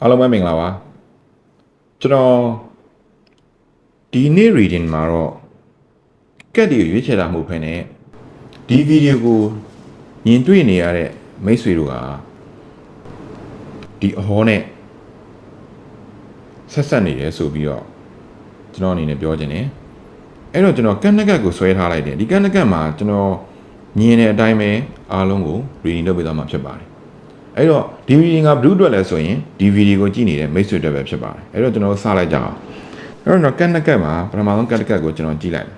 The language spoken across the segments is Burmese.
အားလုံးပဲမင်္ဂလာပါကျွန်တော်ဒီနေ့ reading မှာတော့ကက်ဒီကိုရွေးချယ်တာမဟုတ်ဘဲနဲ့ဒီဗီဒီယိုကိုမြင်တွေ့နေရတဲ့မိတ်ဆွေတို့ကဒီအဟောနဲ့ဆက်ဆက်နေတယ်ဆိုပြီးတော့ကျွန်တော်အနေနဲ့ပြောခြင်းတယ်အဲ့တော့ကျွန်တော်ကက်နက်ကက်ကိုဆွဲထားလိုက်တယ်ဒီကက်နက်ကက်မှာကျွန်တော်မြင်တဲ့အတိုင်းပဲအားလုံးကို reading လုပ်ပေးသွားမှာဖြစ်ပါတယ် အဲ့တော့ဒီဗီဒီယိုကဘလူးအတွက်လဲဆိုရင်ဒီဗီဒီယိုကိုကြည့်နေတဲ့မိတ်ဆွေတွေပဲဖြစ်ပါတယ်အဲ့တော့ကျွန်တော်စလိုက်ကြအောင်အဲ့တော့ကတ်နကတ်မှာပထမဆုံးကတ်နကတ်ကိုကျွန်တော်ကြည့်လိုက်မယ်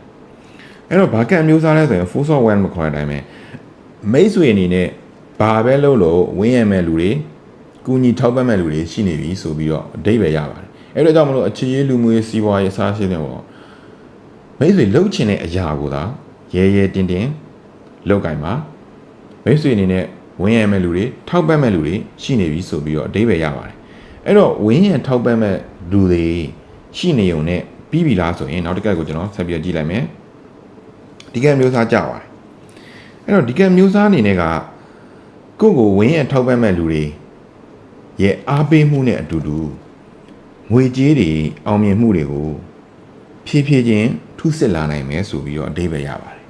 အဲ့တော့ဘာကတ်အမျိုးအစားလဲဆိုရင် full software မခေါ်တဲ့အတိုင်းပဲမိတ်ဆွေအနေနဲ့ဘာပဲလုပ်လို့ဝင်းရမဲ့လူတွေကူညီထောက်ပံ့မဲ့လူတွေရှိနေပြီဆိုပြီးတော့အတိတ်ပဲရပါတယ်အဲ့တော့ကြောင့်မလို့အခြေရေးလူမှုရေးစီးပွားရေးအစားရှိတဲ့ပေါ့မိတ်ဆွေလှုပ်ချင်တဲ့အရာကိုသာရဲရဲတင်းတင်းလောက်ကင်ပါမိတ်ဆွေအနေနဲ့ ဝင်းရမဲ့လူတွေထောက်ပံ့မဲ့လူတွေရှိနေပြီဆိုပြီးတော့အတိပ္ပယ်ရပါတယ်အဲ့တော့ဝင်းရထောက်ပံ့မဲ့လူတွေရှိနေုံနဲ့ပြီးပြီလားဆိုရင်နောက်တစ်ကက်ကိုကျွန်တော်ဆက်ပြီးကြည့်လိုက်မယ်ဒီကက်မျိုးစားကြပါတယ်အဲ့တော့ဒီကက်မျိုးစားအနေနဲ့ကကိုယ့်ကိုဝင်းရထောက်ပံ့မဲ့လူတွေရဲ့အားပေးမှုနဲ့အတူတူငွေကြေးတွေအောင်မြင်မှုတွေကိုဖြည်းဖြည်းချင်းထုစစ်လာနိုင်မယ်ဆိုပြီးတော့အတိပ္ပယ်ရပါတယ်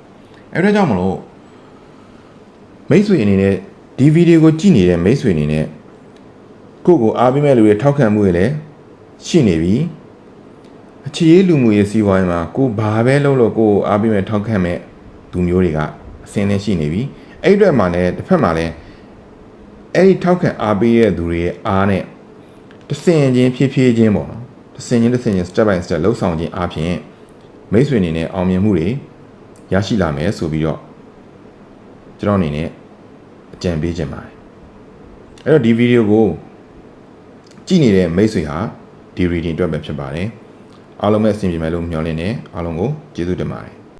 အဲ့ဒါကြောင့်မလို့မိတ်ဆွေအနေနဲ့ ဒီဗီဒီယိုကိုကြည့်နေတဲ့မိတ်ဆွေအနေနဲ့ကိုယ့်ကိုအားပေးမဲ့လူတွေထောက်ခံမှုတွေလည်းရှိနေပြီအခြေရေးလူမှုရေးစီးပွားရေးမှာကိုဘာပဲလုပ်လို့ကိုယ်ကိုအားပေးမဲ့ထောက်ခံမဲ့သူမျိုးတွေကအစင်းနဲ့ရှိနေပြီအဲ့ဒီအတွက်မှလည်းတစ်ဖက်မှာလည်းအဲ့ဒီထောက်ခံအားပေးတဲ့သူတွေရဲ့အားနဲ့တဆင်ချင်းဖြည်းဖြည်းချင်းပေါ့နော်တဆင်ချင်းတဆင်ချင်း step by step လှုပ်ဆောင်ခြင်းအပြင်မိတ်ဆွေအနေနဲ့အောင်မြင်မှုတွေရရှိလာမယ်ဆိုပြီးတော့ကျွန်တော်အနေနဲ့အ ကြံပေးခြင်းပါတယ်အဲ့တော့ဒီဗီဒီယိုကိုကြည့်နေတဲ့မိတ်ဆွေဟာဒီ reading အတွက်ပဲဖြစ်ပါတယ်အားလုံးပဲအဆင်ပြေမယ်လို့မျှော်လင့်နေအားလုံးကိုကျေးဇူးတင်ပါတယ်